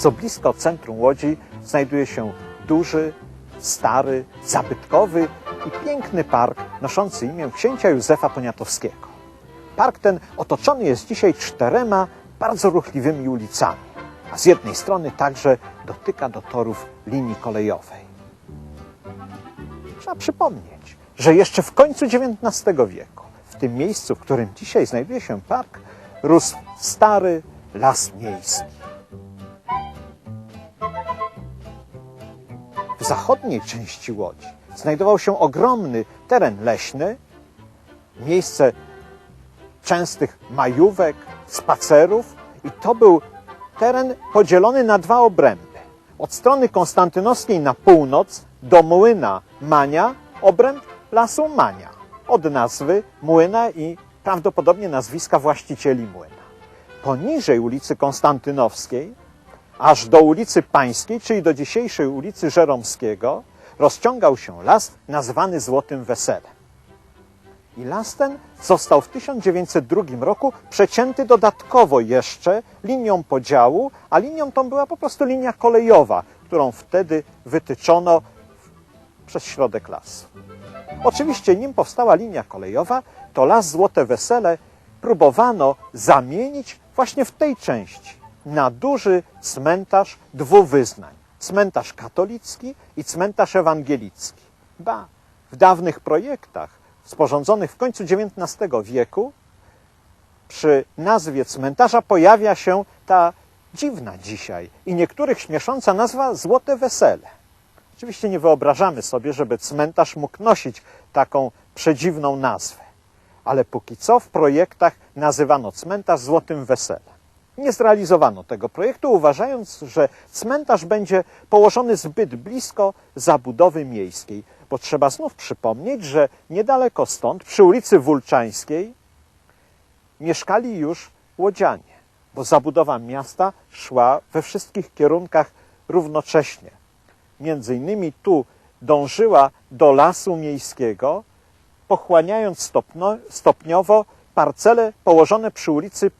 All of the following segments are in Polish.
Bardzo blisko centrum Łodzi znajduje się duży, stary, zabytkowy i piękny park noszący imię księcia Józefa Poniatowskiego. Park ten otoczony jest dzisiaj czterema bardzo ruchliwymi ulicami, a z jednej strony także dotyka do torów linii kolejowej. Trzeba przypomnieć, że jeszcze w końcu XIX wieku, w tym miejscu, w którym dzisiaj znajduje się park, rósł stary las miejski. Zachodniej części Łodzi znajdował się ogromny teren leśny, miejsce częstych majówek, spacerów i to był teren podzielony na dwa obręby. Od strony konstantynowskiej na północ do młyna Mania, obręb lasu Mania, od nazwy młyna i prawdopodobnie nazwiska właścicieli młyna. Poniżej ulicy Konstantynowskiej aż do ulicy Pańskiej, czyli do dzisiejszej ulicy Żeromskiego, rozciągał się las nazwany Złotym Weselem. I las ten został w 1902 roku przecięty dodatkowo jeszcze linią podziału, a linią tą była po prostu linia kolejowa, którą wtedy wytyczono przez środek lasu. Oczywiście nim powstała linia kolejowa, to las Złote Wesele próbowano zamienić właśnie w tej części na duży cmentarz dwóch wyznań. Cmentarz katolicki i cmentarz ewangelicki. Ba, w dawnych projektach sporządzonych w końcu XIX wieku przy nazwie cmentarza pojawia się ta dziwna dzisiaj i niektórych śmiesząca nazwa Złote Wesele. Oczywiście nie wyobrażamy sobie, żeby cmentarz mógł nosić taką przedziwną nazwę, ale póki co w projektach nazywano cmentarz Złotym Weselem. Nie zrealizowano tego projektu, uważając, że cmentarz będzie położony zbyt blisko zabudowy miejskiej, bo trzeba znów przypomnieć, że niedaleko stąd, przy ulicy Wulczańskiej, mieszkali już łodzianie, bo zabudowa miasta szła we wszystkich kierunkach równocześnie. Między innymi tu dążyła do lasu miejskiego, pochłaniając stopno, stopniowo parcele położone przy ulicy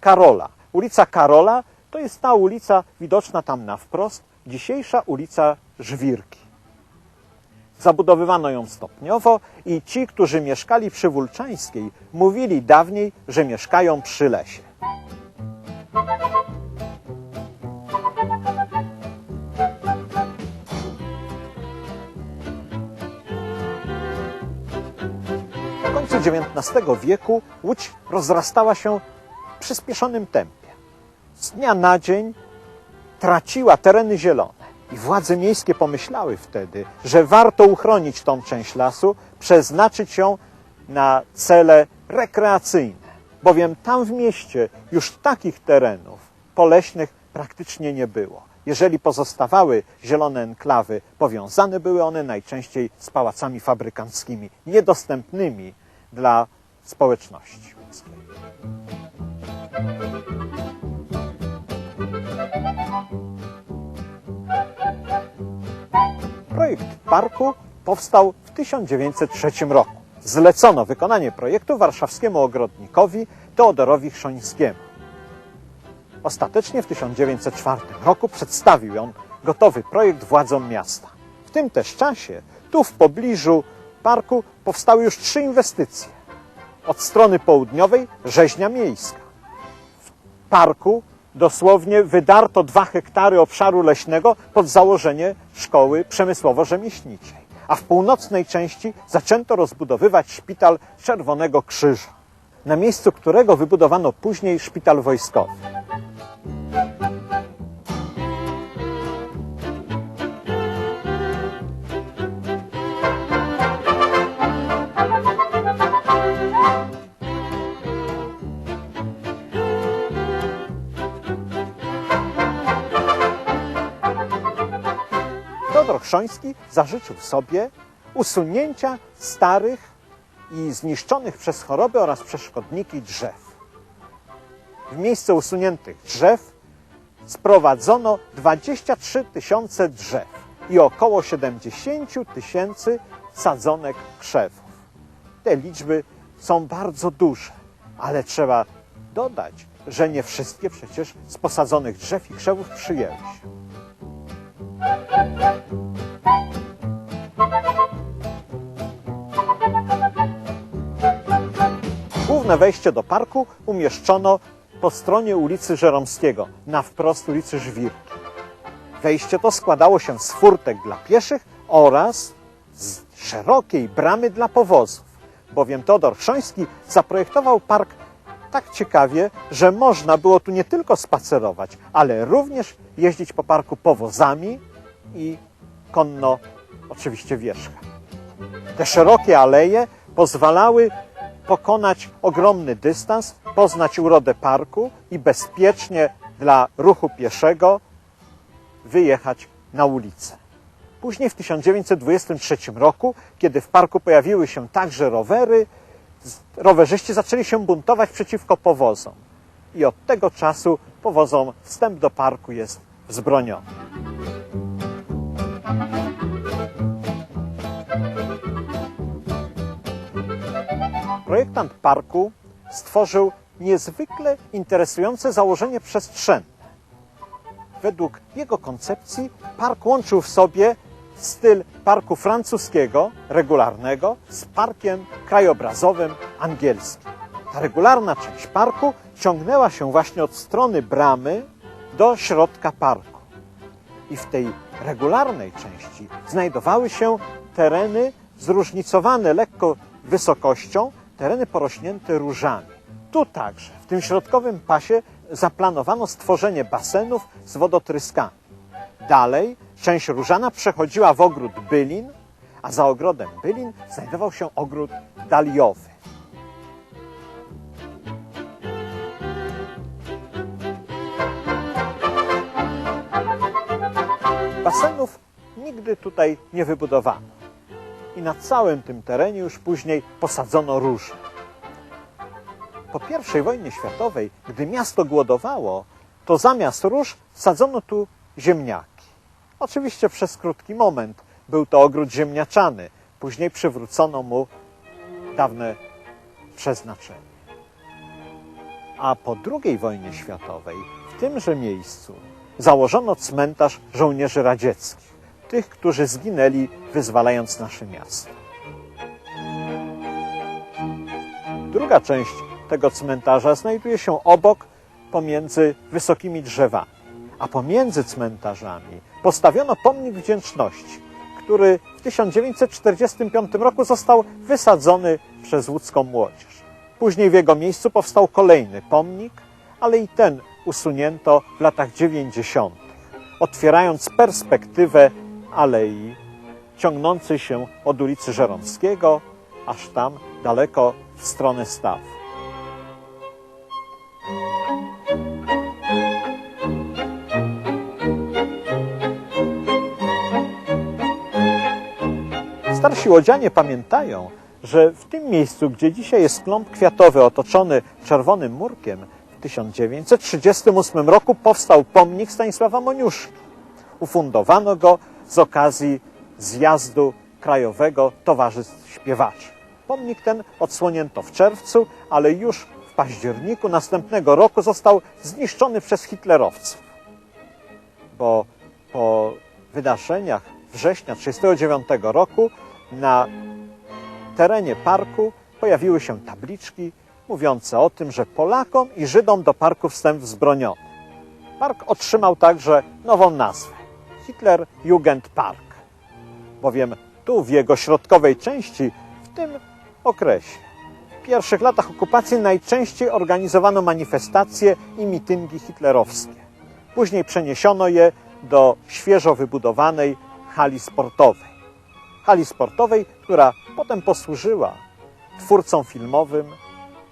Karola. Ulica Karola to jest ta ulica widoczna tam na wprost, dzisiejsza ulica Żwirki. Zabudowywano ją stopniowo i ci, którzy mieszkali przy Wulczańskiej, mówili dawniej, że mieszkają przy lesie. W końcu XIX wieku Łódź rozrastała się w przyspieszonym tempie. Z dnia na dzień traciła tereny zielone. I władze miejskie pomyślały wtedy, że warto uchronić tą część lasu, przeznaczyć ją na cele rekreacyjne, bowiem tam w mieście już takich terenów poleśnych praktycznie nie było. Jeżeli pozostawały zielone enklawy, powiązane były one najczęściej z pałacami fabrykanckimi, niedostępnymi dla społeczności. Projekt parku powstał w 1903 roku. Zlecono wykonanie projektu warszawskiemu ogrodnikowi Teodorowi Chrzońskiemu. Ostatecznie w 1904 roku przedstawił on gotowy projekt władzom miasta. W tym też czasie tu w pobliżu parku powstały już trzy inwestycje. Od strony południowej rzeźnia miejska. W parku dosłownie wydarto dwa hektary obszaru leśnego pod założenie szkoły przemysłowo-rzemieślniczej. A w północnej części zaczęto rozbudowywać szpital Czerwonego Krzyża, na miejscu którego wybudowano później szpital wojskowy. Chrzoński zażyczył sobie usunięcia starych i zniszczonych przez choroby oraz przeszkodniki drzew. W miejsce usuniętych drzew sprowadzono 23 tysiące drzew i około 70 tysięcy sadzonek krzewów. Te liczby są bardzo duże, ale trzeba dodać, że nie wszystkie przecież z posadzonych drzew i krzewów przyjęły się. Główne wejście do parku umieszczono po stronie ulicy Żeromskiego, na wprost ulicy Żwirki. Wejście to składało się z furtek dla pieszych oraz z szerokiej bramy dla powozów, bowiem Teodor Chrzoński zaprojektował park tak ciekawie, że można było tu nie tylko spacerować, ale również jeździć po parku powozami i konno oczywiście wierzchem. Te szerokie aleje pozwalały pokonać ogromny dystans, poznać urodę parku i bezpiecznie dla ruchu pieszego wyjechać na ulicę. Później w 1923 roku, kiedy w parku pojawiły się także rowery, rowerzyści zaczęli się buntować przeciwko powozom. I od tego czasu powozom wstęp do parku jest wzbroniony. Projektant parku stworzył niezwykle interesujące założenie przestrzenne. Według jego koncepcji park łączył w sobie styl parku francuskiego, regularnego, z parkiem krajobrazowym angielskim. Ta regularna część parku ciągnęła się właśnie od strony bramy do środka parku. I w tej regularnej części znajdowały się tereny zróżnicowane lekko wysokością, tereny porośnięte różami. Tu także, w tym środkowym pasie, zaplanowano stworzenie basenów z wodotryskami. Dalej część różana przechodziła w ogród bylin, a za ogrodem bylin znajdował się ogród daliowy. Basenów nigdy tutaj nie wybudowano. I na całym tym terenie już później posadzono róże. Po I wojnie światowej, gdy miasto głodowało, to zamiast róż sadzono tu ziemniaki. Oczywiście przez krótki moment był to ogród ziemniaczany. Później przywrócono mu dawne przeznaczenie. A po II wojnie światowej w tymże miejscu założono cmentarz żołnierzy radzieckich, tych, którzy zginęli wyzwalając nasze miasto. Druga część tego cmentarza znajduje się obok, pomiędzy wysokimi drzewami. A pomiędzy cmentarzami postawiono pomnik wdzięczności, który w 1945 roku został wysadzony przez łódzką młodzież. Później w jego miejscu powstał kolejny pomnik, ale i ten usunięto w latach 90., otwierając perspektywę alei ciągnącej się od ulicy Żeromskiego aż tam daleko w stronę Stawu. Starsi łodzianie pamiętają, że w tym miejscu, gdzie dzisiaj jest klomb kwiatowy otoczony czerwonym murkiem, w 1938 roku powstał pomnik Stanisława Moniuszki. Ufundowano go z okazji zjazdu Krajowego Towarzystw Śpiewaczy. Pomnik ten odsłonięto w czerwcu, ale już w październiku następnego roku został zniszczony przez hitlerowców. Bo po wydarzeniach września 1939 roku na terenie parku pojawiły się tabliczki mówiące o tym, że Polakom i Żydom do parku wstęp wzbroniony. Park otrzymał także nową nazwę Hitler Jugend Park, bowiem tu w jego środkowej części w tym okresie w pierwszych latach okupacji najczęściej organizowano manifestacje i mityngi hitlerowskie. Później przeniesiono je do świeżo wybudowanej hali sportowej. Hali sportowej, która potem posłużyła twórcom filmowym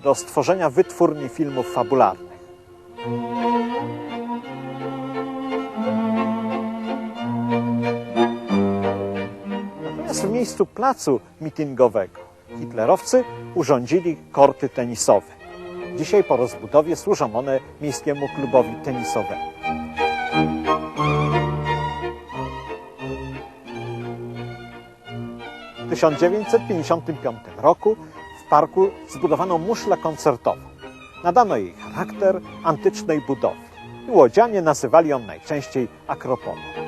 do stworzenia wytwórni filmów fabularnych. Miejscu placu mitingowego hitlerowcy urządzili korty tenisowe. Dzisiaj po rozbudowie służą one miejskiemu klubowi tenisowemu. W 1955 roku w parku zbudowano muszlę koncertową. Nadano jej charakter antycznej budowy. Łodzianie nazywali ją najczęściej akropolą.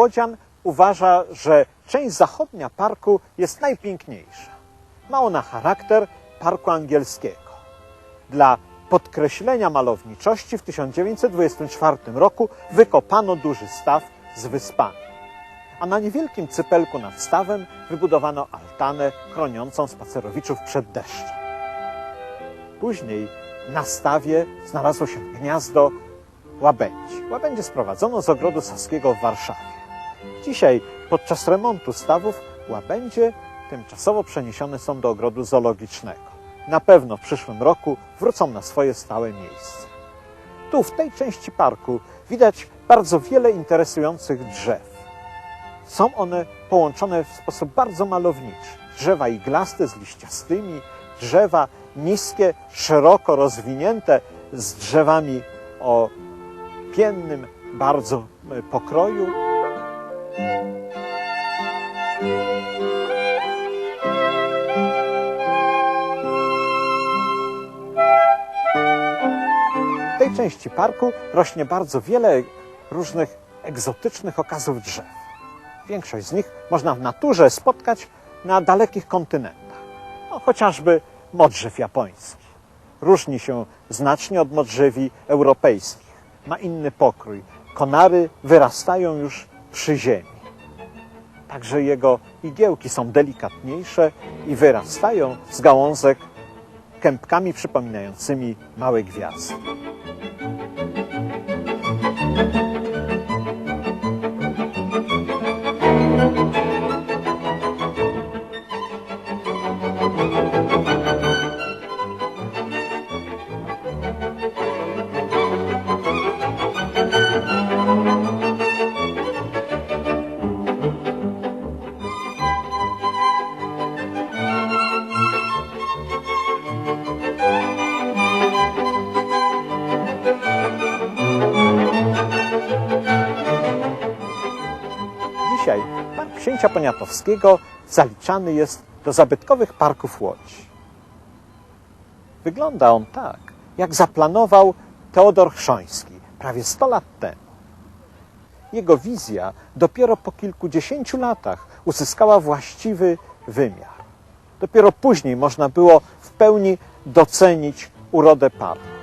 Łodzian uważa, że część zachodnia parku jest najpiękniejsza. Ma ona charakter parku angielskiego. Dla podkreślenia malowniczości w 1924 roku wykopano duży staw z wyspami. A na niewielkim cypelku nad stawem wybudowano altanę chroniącą spacerowiczów przed deszczem. Później na stawie znalazło się gniazdo łabędzi. Łabędzie sprowadzono z ogrodu saskiego w Warszawie. Dzisiaj podczas remontu stawów łabędzie tymczasowo przeniesione są do ogrodu zoologicznego. Na pewno w przyszłym roku wrócą na swoje stałe miejsce. Tu, w tej części parku, widać bardzo wiele interesujących drzew. Są one połączone w sposób bardzo malowniczy. Drzewa iglaste z liściastymi, drzewa niskie, szeroko rozwinięte z drzewami o piennym bardzo pokroju. Części parku rośnie bardzo wiele różnych egzotycznych okazów drzew. Większość z nich można w naturze spotkać na dalekich kontynentach. No, chociażby modrzew japoński. Różni się znacznie od modrzewi europejskich. Ma inny pokrój. Konary wyrastają już przy ziemi. Także jego igiełki są delikatniejsze i wyrastają z gałązek kępkami przypominającymi małe gwiazdy. Dzisiaj Księcia Poniatowskiego zaliczany jest do zabytkowych parków Łodzi. Wygląda on tak, jak zaplanował Teodor Chrzoński prawie 100 lat temu. Jego wizja dopiero po kilkudziesięciu latach uzyskała właściwy wymiar. Dopiero później można było w pełni docenić urodę parku.